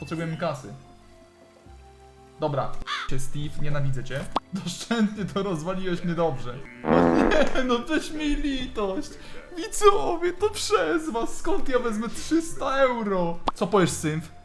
Potrzebujemy kasy. Dobra, cię Steve, nienawidzę cię. Doszczętnie to rozwaliłeś mnie dobrze. No nie, no weź mi litość. Widzowie, to przez was, skąd ja wezmę 300 euro? Co powiesz, Symf?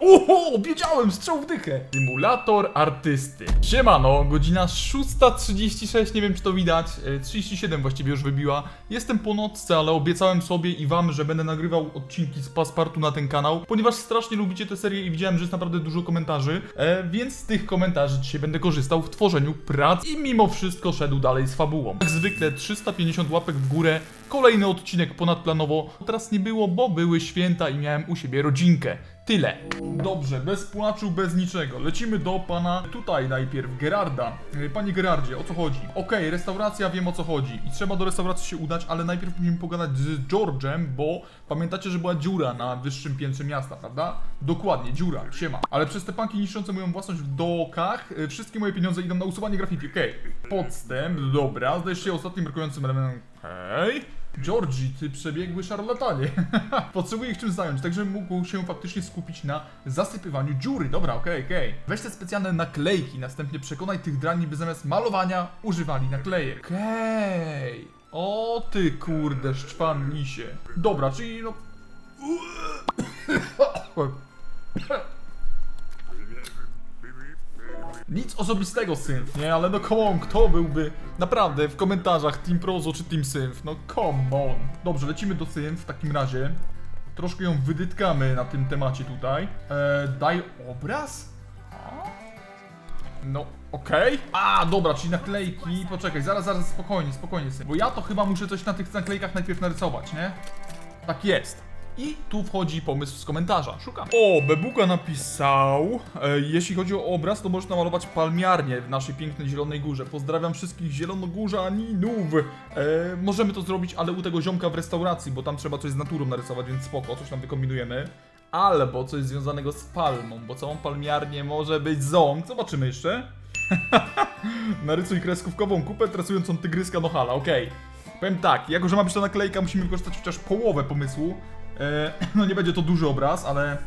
Oho, wiedziałem, strzał w dychę. Symulator artysty. Siemano, godzina 6.36, nie wiem czy to widać, e, 37 właściwie już wybiła. Jestem po nocce, ale obiecałem sobie i wam, że będę nagrywał odcinki z Paspartu na ten kanał, ponieważ strasznie lubicie tę serię i widziałem, że jest naprawdę dużo komentarzy, e, więc z tych komentarzy dzisiaj będę korzystał w tworzeniu prac i mimo wszystko szedł dalej z fabułą. Jak zwykle 350 łapek w górę, kolejny odcinek ponadplanowo. Teraz nie było, bo były święta i miałem u siebie rodzinkę. Tyle. Dobrze, bez płaczu, bez niczego. Lecimy do pana tutaj najpierw, Gerarda. E, Panie Gerardzie, o co chodzi? Okej, restauracja, wiem o co chodzi. I trzeba do restauracji się udać, ale najpierw musimy pogadać z George'em, bo pamiętacie, że była dziura na wyższym piętrze miasta, prawda? Dokładnie, dziura, siema. Ale przez te panki niszczące moją własność w dokach, e, wszystkie moje pieniądze idą na usuwanie graffiti, okej. Podstęp, dobra, zdajesz się ostatnim brakującym elementem. Hej. Georgie, ty przebiegły szarlatanie. Potrzebuję ich czym zająć, tak żebym mógł się faktycznie skupić na zasypywaniu dziury. Dobra, okej, okej. Weź te specjalne naklejki, następnie przekonaj tych drani, by zamiast malowania używali naklejek. Okej. O ty kurde, szczwan lisie. Dobra, czyli no... Nic osobistego, Synth, nie? Ale no come on, kto byłby naprawdę w komentarzach Team Prozo czy Team Synth? No come on. Dobrze, lecimy do Synth w takim razie. Troszkę ją wydytkamy na tym temacie tutaj. Eee, daj obraz? No, okej. A, dobra, czyli naklejki. Poczekaj, zaraz, zaraz, spokojnie, spokojnie, Synth. Bo ja to chyba muszę coś na tych naklejkach najpierw narysować, nie? Tak jest. I tu wchodzi pomysł z komentarza. Szukam. O, Bebuka napisał. E, jeśli chodzi o obraz, to możesz namalować palmiarnię w naszej pięknej Zielonej Górze. Pozdrawiam wszystkich zielonogórzaninów. E, możemy to zrobić, ale u tego ziomka w restauracji, bo tam trzeba coś z naturą narysować, więc spoko, coś tam wykombinujemy. Albo coś związanego z palmą, bo całą palmiarnię może być ząb. Zobaczymy jeszcze. Narysuj kreskówkową kupę trasującą tygryska Nohala, okej. Powiem tak, jako że ma być to naklejka, musimy wykorzystać chociaż połowę pomysłu. E, no nie będzie to duży obraz, ale...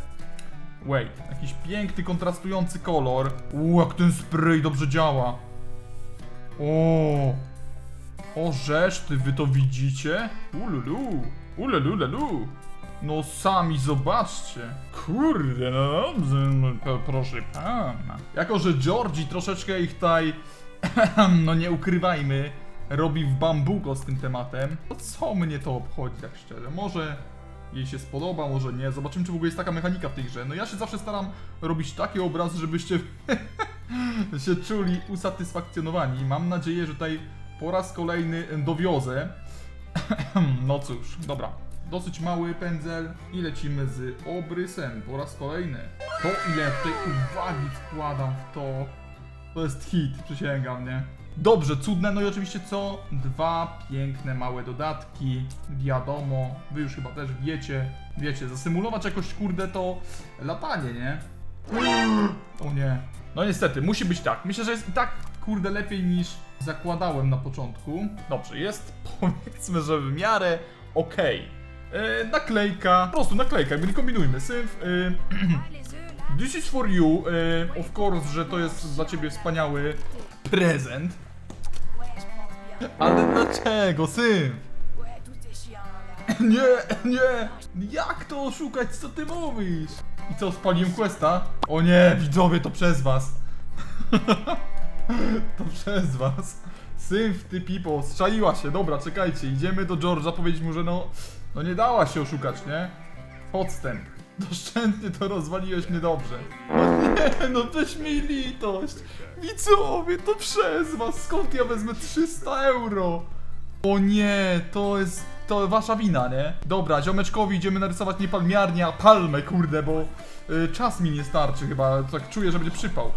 Wait, jakiś piękny, kontrastujący kolor. Uuu, jak ten spray dobrze działa. O, o reszty, wy to widzicie? Ululu, ulululu. No sami zobaczcie. Kurde, no dobrze, no, proszę pana. Jako, że Georgie troszeczkę ich tutaj, no nie ukrywajmy, robi w bambuko z tym tematem, to co mnie to obchodzi tak szczerze? Może jej się spodoba, może nie. Zobaczymy, czy w ogóle jest taka mechanika w tej grze. No ja się zawsze staram robić takie obrazy, żebyście się czuli usatysfakcjonowani. Mam nadzieję, że tutaj po raz kolejny dowiozę. no cóż, dobra. Dosyć mały pędzel i lecimy z obrysem po raz kolejny. To ile tutaj uwagi wkładam w to. To jest hit, przysięgam, nie? Dobrze, cudne, no i oczywiście co? Dwa piękne małe dodatki, wiadomo, wy już chyba też wiecie, wiecie, zasymulować jakoś, kurde, to latanie, nie? O nie. No niestety, musi być tak. Myślę, że jest i tak, kurde, lepiej niż zakładałem na początku. Dobrze, jest, powiedzmy, że w miarę okej. E, naklejka, po prostu naklejka, nie kombinujmy. Syf, e, This is for you. E, of course, że to jest dla ciebie wspaniały prezent. Ale dlaczego, syn? Nie, nie! Jak to oszukać? Co ty mówisz? I co, spaliłem questa? O nie, widzowie, to przez was. to przez was. Syf, ty pipo, strzaiła się. Dobra, czekajcie, idziemy do George'a powiedzieć mu, że no... No nie dała się oszukać, nie? Podstęp. Doszczętnie to rozwaliłeś mnie dobrze. No nie, no weź mi litość. Widzowie, to przez was. Skąd ja wezmę 300 euro? O nie, to jest... To wasza wina, nie? Dobra, ziomeczkowi idziemy narysować nie palmiarnię, a palmę, kurde, bo y, czas mi nie starczy chyba. Tak czuję, że będzie przypał.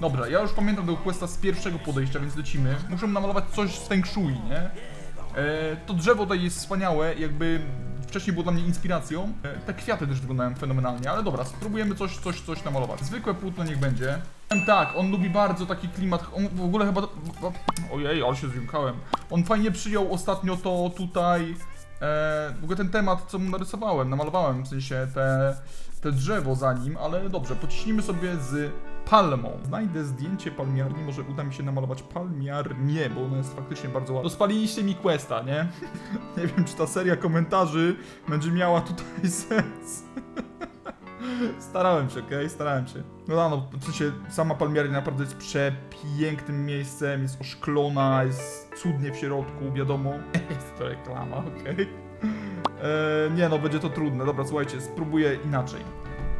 Dobra, ja już pamiętam tego questa z pierwszego podejścia, więc lecimy. Muszę namalować coś z Feng Shui, nie? E, to drzewo tutaj jest wspaniałe, jakby wcześniej było dla mnie inspiracją. E, te kwiaty też wyglądają fenomenalnie, ale dobra, spróbujemy coś, coś, coś namalować. Zwykłe płótno niech będzie. Tak, on lubi bardzo taki klimat, on w ogóle chyba... Ojej, ale się zjąkałem. On fajnie przyjął ostatnio to tutaj... w ogóle ten temat, co mu narysowałem, namalowałem, w sensie te, te drzewo za nim, ale dobrze, pociśnijmy sobie z palmą. Znajdę zdjęcie palmiarni, może uda mi się namalować palmiarnię, bo ona jest faktycznie bardzo ładna. Rozpaliliście mi questa, nie? nie wiem, czy ta seria komentarzy będzie miała tutaj sens. Starałem się, okej? Starałem się. No da, no, w sensie sama palmiarnia naprawdę jest przepięknym miejscem, jest oszklona, jest cudnie w środku, wiadomo. jest to reklama, okej? Eee, nie no, będzie to trudne. Dobra, słuchajcie, spróbuję inaczej.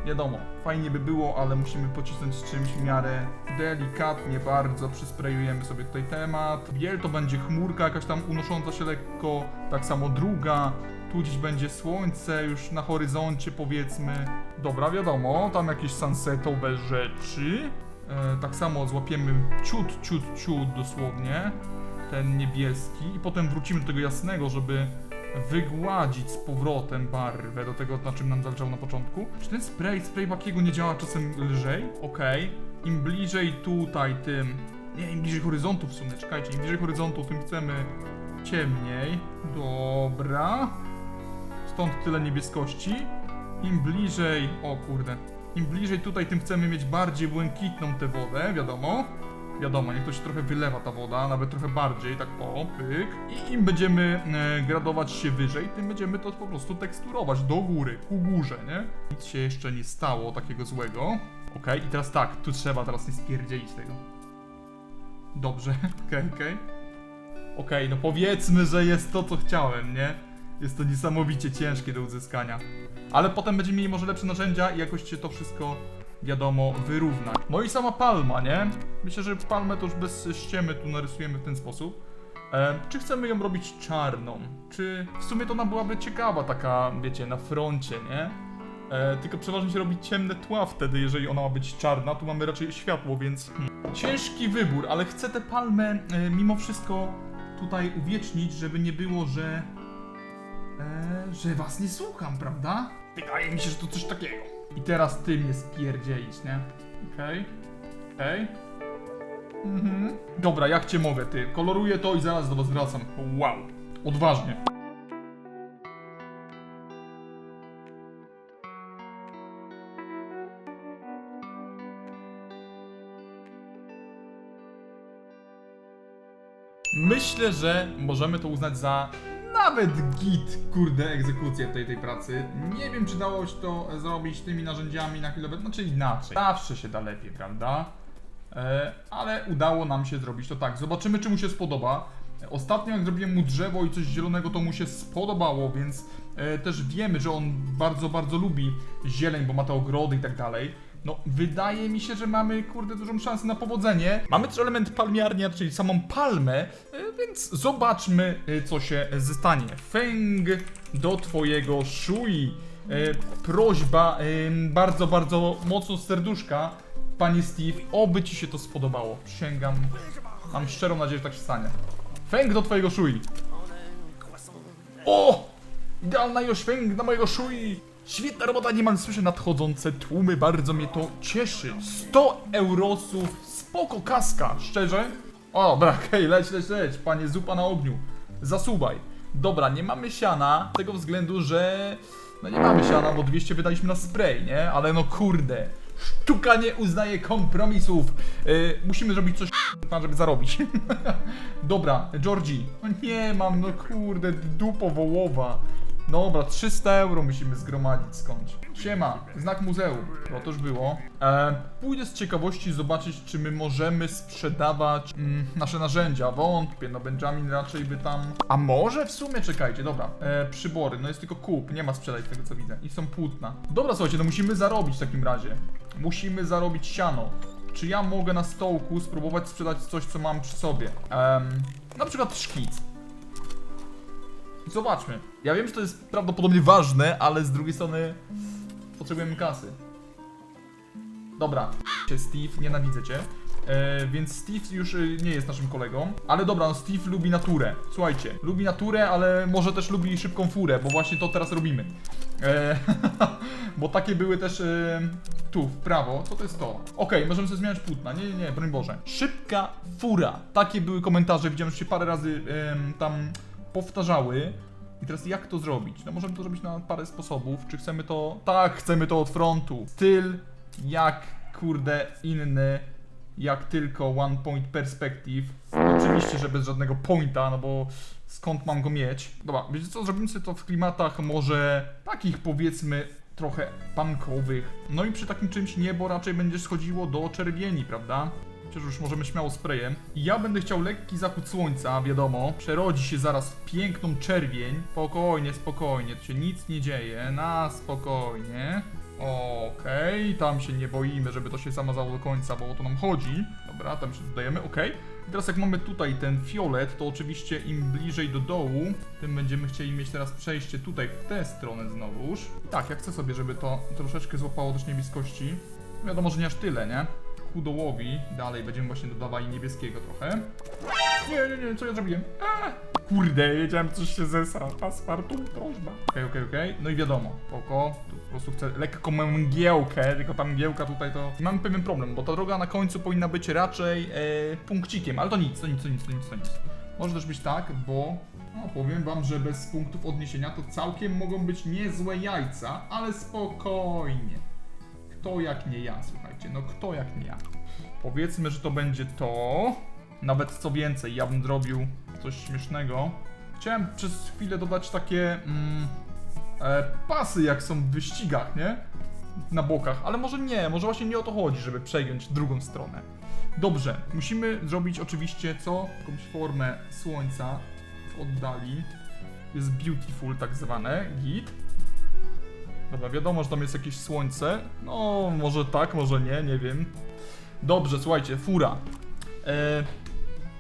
Wiadomo, fajnie by było, ale musimy pocisnąć z czymś w miarę delikatnie bardzo. Przysprejujemy sobie tutaj temat. Biel to będzie chmurka jakaś tam unosząca się lekko, tak samo druga. Tu gdzieś będzie słońce już na horyzoncie powiedzmy. Dobra, wiadomo, tam jakieś sunsetowe rzeczy. E, tak samo złapiemy ciut, ciut, ciut dosłownie. Ten niebieski i potem wrócimy do tego jasnego, żeby wygładzić z powrotem barwę do tego, na czym nam zależało na początku. Czy ten spray, spray Bakiego nie działa czasem lżej? Okej. Im bliżej tutaj, tym... Nie, im bliżej horyzontu w sumie, czekajcie, im bliżej horyzontu, tym chcemy ciemniej. Dobra. Stąd tyle niebieskości. Im bliżej... O kurde. Im bliżej tutaj, tym chcemy mieć bardziej błękitną tę wodę, wiadomo. Wiadomo, niech to się trochę wylewa ta woda, nawet trochę bardziej, tak o, pyk. I im będziemy e, gradować się wyżej, tym będziemy to po prostu teksturować do góry, ku górze, nie? Nic się jeszcze nie stało takiego złego. Okej, i teraz tak, tu trzeba teraz nie spierdzielić tego. Dobrze, okej, okej. Okej, no powiedzmy, że jest to, co chciałem, nie? Jest to niesamowicie ciężkie do uzyskania. Ale potem będziemy mieli może lepsze narzędzia i jakoś się to wszystko, wiadomo, wyrówna. No i sama palma, nie? Myślę, że palmę to już bez ściemy tu narysujemy w ten sposób. E, czy chcemy ją robić czarną? Czy w sumie to ona byłaby ciekawa, taka, wiecie, na froncie, nie? E, tylko przeważnie się robi ciemne tła wtedy, jeżeli ona ma być czarna. Tu mamy raczej światło, więc hmm. ciężki wybór, ale chcę tę palmę e, mimo wszystko tutaj uwiecznić, żeby nie było, że e, że was nie słucham, prawda? Wydaje mi się, że to coś takiego. I teraz ty mnie spierdzielisz, nie? Okej, okej. Mhm. Dobra, jak cię mogę, ty? Koloruję to i zaraz do was wracam. Wow. Odważnie. Myślę, że możemy to uznać za nawet git, kurde, egzekucję tej, tej pracy. Nie wiem, czy dało się to zrobić tymi narzędziami na kilobet, znaczy inaczej. Zawsze się da lepiej, prawda? E, ale udało nam się zrobić to tak. Zobaczymy, czy mu się spodoba. Ostatnio jak zrobiłem mu drzewo i coś zielonego, to mu się spodobało, więc e, też wiemy, że on bardzo, bardzo lubi zieleń, bo ma te ogrody i tak dalej. No, wydaje mi się, że mamy, kurde, dużą szansę na powodzenie. Mamy też element palmiarnia, czyli samą palmę, e, więc zobaczmy, e, co się stanie. Feng do twojego shui. E, Prośba, bardzo, bardzo mocno serduszka, panie Steve, oby ci się to spodobało. Przysięgam, mam szczerą nadzieję, że tak się stanie. Feng do twojego shui. O! Idealna ilość feng na mojego shui! Świetna robota, niemal słyszę nadchodzące tłumy, bardzo mnie to cieszy. 100 eurosów, spoko kaska, szczerze? O, dobra, okej, leć, leć, leć, panie zupa na ogniu. Zasuwaj. Dobra, nie mamy siana, z tego względu, że... No nie mamy siana, bo 200 wydaliśmy na spray, nie? Ale no kurde, sztuka nie uznaje kompromisów. Yy, musimy zrobić coś, żeby zarobić. Dobra, Georgie. No nie mam, no kurde, dupo wołowa. Dobra, 300 euro musimy zgromadzić skądś. Siema, znak muzeum. No to już było. E, pójdę z ciekawości zobaczyć, czy my możemy sprzedawać mm, nasze narzędzia. Wątpię, no Benjamin raczej by tam... A może w sumie, czekajcie, dobra. E, przybory, no jest tylko kup, nie ma sprzedać tego co widzę. I są płótna. Dobra, słuchajcie, no musimy zarobić w takim razie. Musimy zarobić siano. Czy ja mogę na stołku spróbować sprzedać coś, co mam przy sobie? Em, na przykład szkic. Zobaczmy. Ja wiem, że to jest prawdopodobnie ważne, ale z drugiej strony potrzebujemy kasy. Dobra, Steve, nienawidzę cię. E, więc Steve już y, nie jest naszym kolegą. Ale dobra, no Steve lubi naturę. Słuchajcie, lubi naturę, ale może też lubi szybką furę, bo właśnie to teraz robimy. E, bo takie były też e, tu, w prawo. Co to jest to? Okej, możemy sobie zmieniać płótna. Nie, nie, nie, broń Boże. Szybka fura. Takie były komentarze, widziałem, że się parę razy em, tam powtarzały. I teraz jak to zrobić? No możemy to zrobić na parę sposobów. Czy chcemy to... Tak, chcemy to od frontu. Styl jak, kurde, inny, jak tylko one point perspective. Oczywiście, że bez żadnego pointa, no bo skąd mam go mieć? Dobra, wiecie co, zrobimy sobie to w klimatach może takich powiedzmy trochę punkowych. No i przy takim czymś niebo raczej będzie schodziło do czerwieni, prawda? Przecież już możemy śmiało sprayem. Ja będę chciał lekki zachód słońca, wiadomo. Przerodzi się zaraz w piękną czerwień. Spokojnie, spokojnie, tu się nic nie dzieje. Na spokojnie. Okej, tam się nie boimy, żeby to się zamazało do końca, bo o to nam chodzi. Dobra, tam się dodajemy, okej. I teraz jak mamy tutaj ten fiolet, to oczywiście im bliżej do dołu, tym będziemy chcieli mieć teraz przejście tutaj w tę stronę znowuż. I tak, ja chcę sobie, żeby to troszeczkę złapało też niebieskości. Wiadomo, że nie aż tyle, nie? Ku dołowi, dalej będziemy właśnie dodawali niebieskiego trochę. Nie, nie, nie, co ja zrobiłem? A! Kurde, wiedziałem, coś się zesra. Paspartu, prośba. Okej, okej, okej. No i wiadomo, oko, tu po prostu chcę lekką mgiełkę, tylko ta mgiełka tutaj to... Mamy pewien problem, bo ta droga na końcu powinna być raczej e, punkcikiem, ale to nic, to nic, to nic, to nic, to nic. Może też być tak, bo... No, powiem wam, że bez punktów odniesienia to całkiem mogą być niezłe jajca, ale spokojnie. Kto jak nie ja, no kto jak nie ja. Powiedzmy, że to będzie to. Nawet co więcej, ja bym zrobił coś śmiesznego. Chciałem przez chwilę dodać takie mm, e, pasy, jak są w wyścigach, nie? Na bokach, ale może nie, może właśnie nie o to chodzi, żeby przejąć drugą stronę. Dobrze, musimy zrobić oczywiście co? Jakąś formę słońca w oddali. Jest beautiful tak zwane, git. Dobra, wiadomo, że tam jest jakieś słońce. No, może tak, może nie, nie wiem. Dobrze, słuchajcie, fura. E,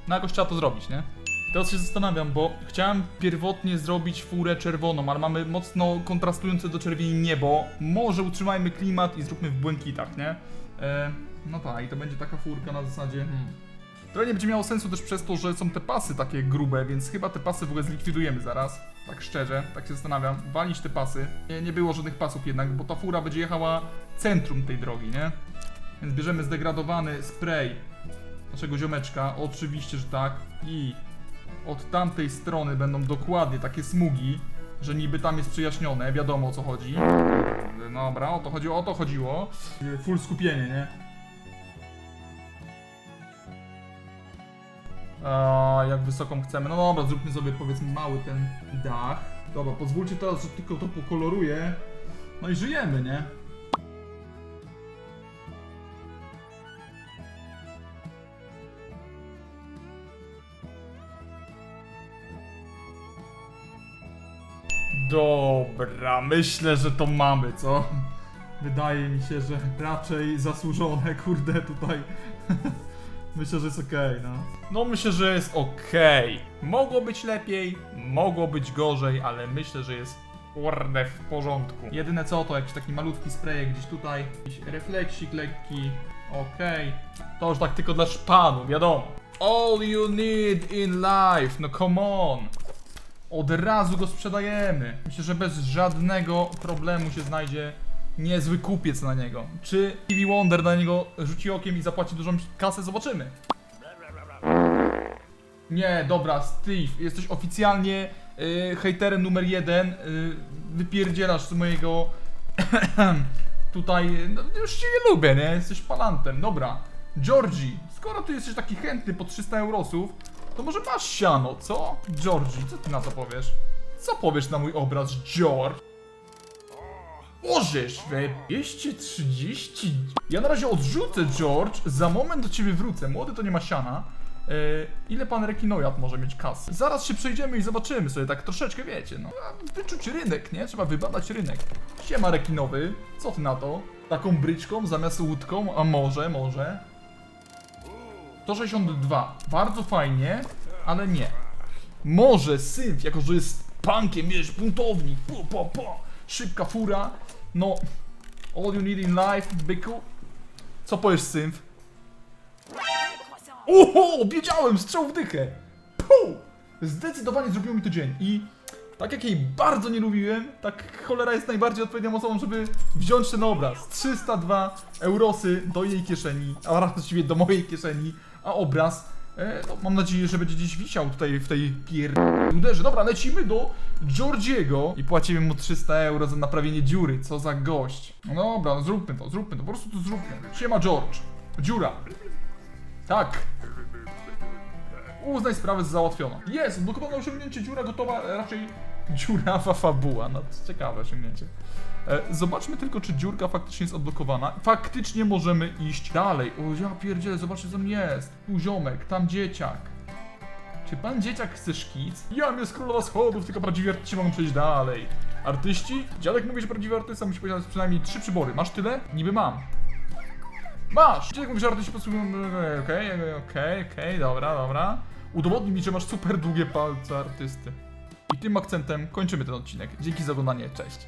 no jakoś trzeba to zrobić, nie? Teraz się zastanawiam, bo chciałem pierwotnie zrobić furę czerwoną, ale mamy mocno kontrastujące do czerwieni niebo. Może utrzymajmy klimat i zróbmy w błękitach, nie? E, no tak, i to będzie taka furka na zasadzie... Hmm. Trochę nie będzie miało sensu też przez to, że są te pasy takie grube, więc chyba te pasy w ogóle zlikwidujemy zaraz. Tak szczerze, tak się zastanawiam. Walić te pasy. Nie, nie było żadnych pasów jednak, bo ta fura będzie jechała centrum tej drogi, nie? Więc bierzemy zdegradowany spray naszego ziomeczka. Oczywiście, że tak. I od tamtej strony będą dokładnie takie smugi, że niby tam jest przyjaśnione, wiadomo o co chodzi. Dobra, o to chodziło, o to chodziło. Full skupienie, nie? Jak wysoką chcemy. No dobra, zróbmy sobie powiedzmy mały ten dach. Dobra, pozwólcie teraz, że tylko to pokoloruję. No i żyjemy, nie? Dobra, myślę, że to mamy, co? Wydaje mi się, że raczej zasłużone, kurde, tutaj. myślę, że jest okej, no. No myślę, że jest okej. Mogło być lepiej, mogło być gorzej, ale myślę, że jest kurde w porządku. Jedyne co to jakiś taki malutki sprayek gdzieś tutaj, jakiś refleksik lekki, okej. To już tak tylko dla szpanu, wiadomo. All you need in life, no come on. Od razu go sprzedajemy. Myślę, że bez żadnego problemu się znajdzie niezły kupiec na niego. Czy TV Wonder na niego rzuci okiem i zapłaci dużą kasę? Zobaczymy. Nie, dobra, Steve, jesteś oficjalnie y, hejterem numer jeden. Y, wypierdzielasz z mojego. tutaj. No, już cię nie lubię, nie? Jesteś palantem. Dobra. Georgie, skoro ty jesteś taki chętny po 300 eurosów, to może masz siano, co? Georgie, co ty na to powiesz? Co powiesz na mój obraz, George? Możesz, we 230. Ja na razie odrzucę, George. Za moment do ciebie wrócę. Młody to nie ma siana. E, ile pan rekinojad może mieć kasy? Zaraz się przejdziemy i zobaczymy sobie tak troszeczkę, wiecie, no. Wyczuć rynek, nie? Trzeba wybadać rynek. Siema rekinowy, co ty na to? Taką bryczką zamiast łódką? A może, może? 162. Bardzo fajnie, ale nie. Może Symf, jako że jest punkiem, wiesz, buntownik, po, po, po, szybka fura, no, all you need in life, byku. Co powiesz Symf? Oho, wiedziałem, strzał w dychę. Puh! Zdecydowanie zrobiło mi to dzień i tak jak jej bardzo nie lubiłem, tak cholera jest najbardziej odpowiednią osobą, żeby wziąć ten obraz. 302 eurosy do jej kieszeni, a właściwie do mojej kieszeni, a obraz E, no, mam nadzieję, że będzie gdzieś wisiał tutaj w tej pier... uderze. Dobra, lecimy do Georgiego i płacimy mu 300 euro za naprawienie dziury. Co za gość. No dobra, no zróbmy to, zróbmy to, po prostu to zróbmy. Siema George. Dziura. Tak. Uznaj sprawę za załatwioną. Jest, odblokowane osiągnięcie, dziura gotowa, e, raczej dziurawa fabuła. No, to ciekawe osiągnięcie. E, zobaczmy tylko, czy dziurka faktycznie jest odblokowana. Faktycznie możemy iść dalej. O, ja pierdzielę, zobaczcie, co tam jest. Tu ziomek, tam dzieciak. Czy pan dzieciak chce szkic? Jam jest królowa schodów, tylko prawdziwi artyści mogą przejść dalej. Artyści? Dziadek mówi, że prawdziwy artysta musi posiadać przynajmniej trzy przybory. Masz tyle? Niby mam. Masz! Dziadek mówi, że artyści potrzebują... Okej, okej, okej, dobra, dobra. Udowodnij mi, że masz super długie palce artysty. I tym akcentem kończymy ten odcinek. Dzięki za oglądanie, cześć.